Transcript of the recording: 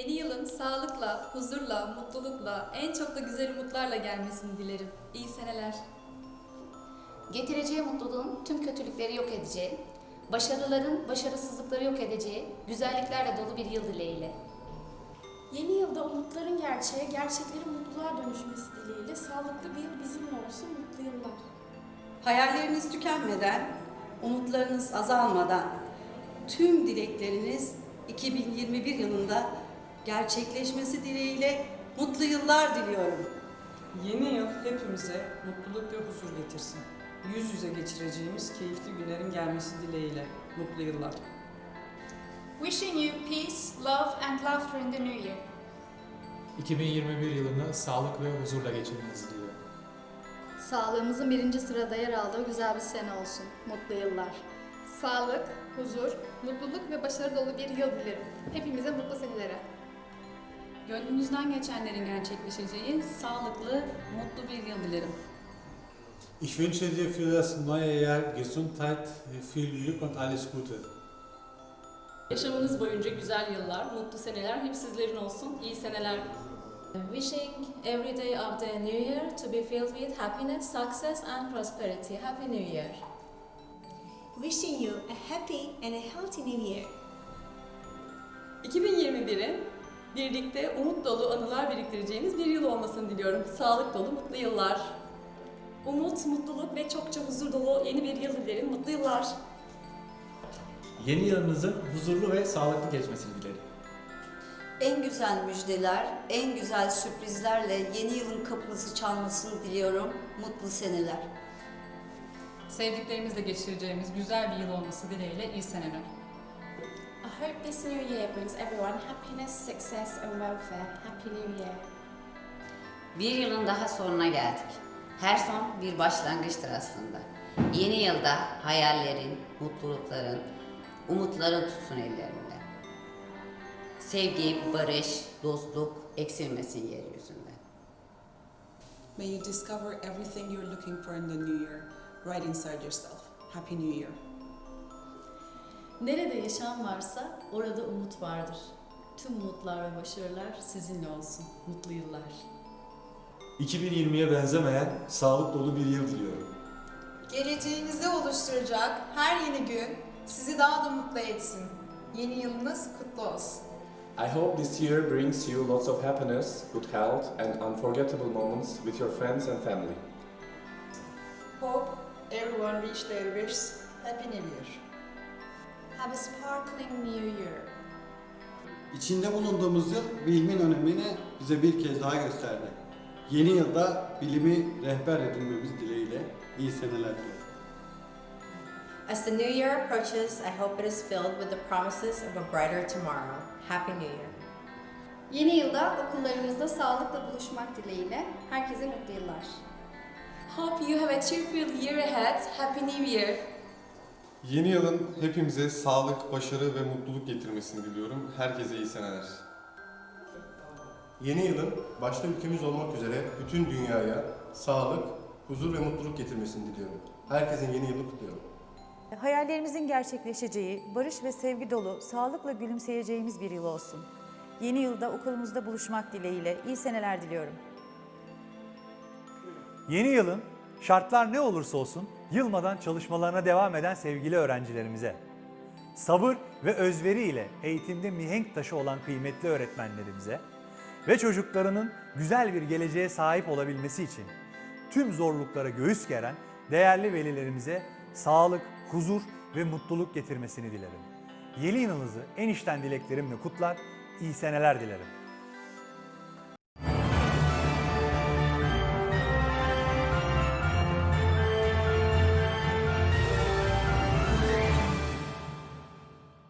Yeni yılın sağlıkla, huzurla, mutlulukla, en çok da güzel umutlarla gelmesini dilerim. İyi seneler. Getireceği mutluluğun tüm kötülükleri yok edeceği, başarıların başarısızlıkları yok edeceği, güzelliklerle dolu bir yıl dileğiyle. Yeni yılda umutların gerçeğe, gerçeklerin mutluluğa dönüşmesi dileğiyle sağlıklı bir yıl bizimle olsun, mutlu yıllar. Hayalleriniz tükenmeden, umutlarınız azalmadan, tüm dilekleriniz 2021 yılında gerçekleşmesi dileğiyle mutlu yıllar diliyorum. Yeni yıl hepimize mutluluk ve huzur getirsin. Yüz yüze geçireceğimiz keyifli günlerin gelmesi dileğiyle. Mutlu yıllar. Wishing you peace, love, and laughter in the new year. 2021 yılını sağlık ve huzurla geçirmenizi diliyorum. Sağlığımızın birinci sırada yer aldığı güzel bir sene olsun. Mutlu yıllar. Sağlık, huzur, mutluluk ve başarı dolu bir yıl dilerim. Hepimize mutlu senelere. Gönlünüzden geçenlerin gerçekleşeceği sağlıklı, mutlu bir yıl dilerim. Ich wünsche dir für das neue Jahr Gesundheit, viel Glück und alles Gute. Yaşamınız boyunca güzel yıllar, mutlu seneler hep sizlerin olsun. İyi seneler. Wishing every day of the new year to be filled with happiness, success, and prosperity. Happy New Year. Wishing you a happy and a healthy new year. 2021'in birlikte umut dolu anılar biriktireceğiniz bir yıl olmasını diliyorum. Sağlık dolu, mutlu yıllar. Umut, mutluluk ve çokça huzur dolu yeni bir yıl dilerim. Mutlu yıllar. Yeni yılınızın huzurlu ve sağlıklı geçmesini dilerim. En güzel müjdeler, en güzel sürprizlerle yeni yılın kapınızı çalmasını diliyorum. Mutlu seneler. Sevdiklerimizle geçireceğimiz güzel bir yıl olması dileğiyle iyi seneler. I hope this new year brings everyone happiness, success and welfare. Happy New Year. Bir yılın daha sonuna geldik. Her son bir başlangıçtır aslında. Yeni yılda hayallerin, mutlulukların, umutların tutsun ellerinde. Sevgi, barış, dostluk eksilmesin yeryüzünde. May you discover everything you're looking for in the new year right inside yourself. Happy New Year. Nerede yaşam varsa orada umut vardır. Tüm umutlar ve başarılar sizinle olsun. Mutlu yıllar. 2020'ye benzemeyen sağlık dolu bir yıl diliyorum. Geleceğinizi oluşturacak her yeni gün sizi daha da mutlu etsin. Yeni yılınız kutlu olsun. I hope this year brings you lots of happiness, good health, and unforgettable moments with your friends and family. Hope everyone reach their wishes. Happy New Year. Have a sparkling new year. İçinde bulunduğumuz yıl bilimin önemini bize bir kez daha gösterdi. Yeni yılda bilimi rehber edinmemiz dileğiyle iyi seneler dilerim. As the new year approaches, I hope it is filled with the promises of a brighter tomorrow. Happy New Year. Yeni yılda okullarımızda sağlıkla buluşmak dileğiyle herkese mutlu yıllar. Hope you have a cheerful year ahead. Happy New Year. Yeni yılın hepimize sağlık, başarı ve mutluluk getirmesini diliyorum. Herkese iyi seneler. Yeni yılın başta ülkemiz olmak üzere bütün dünyaya sağlık, huzur ve mutluluk getirmesini diliyorum. Herkesin yeni yılını kutluyorum. Hayallerimizin gerçekleşeceği, barış ve sevgi dolu, sağlıkla gülümseyeceğimiz bir yıl olsun. Yeni yılda okulumuzda buluşmak dileğiyle iyi seneler diliyorum. Yeni yılın şartlar ne olursa olsun yılmadan çalışmalarına devam eden sevgili öğrencilerimize, sabır ve özveri ile eğitimde mihenk taşı olan kıymetli öğretmenlerimize ve çocuklarının güzel bir geleceğe sahip olabilmesi için tüm zorluklara göğüs geren değerli velilerimize sağlık, huzur ve mutluluk getirmesini dilerim. Yeni yılınızı en içten dileklerimle kutlar, iyi seneler dilerim.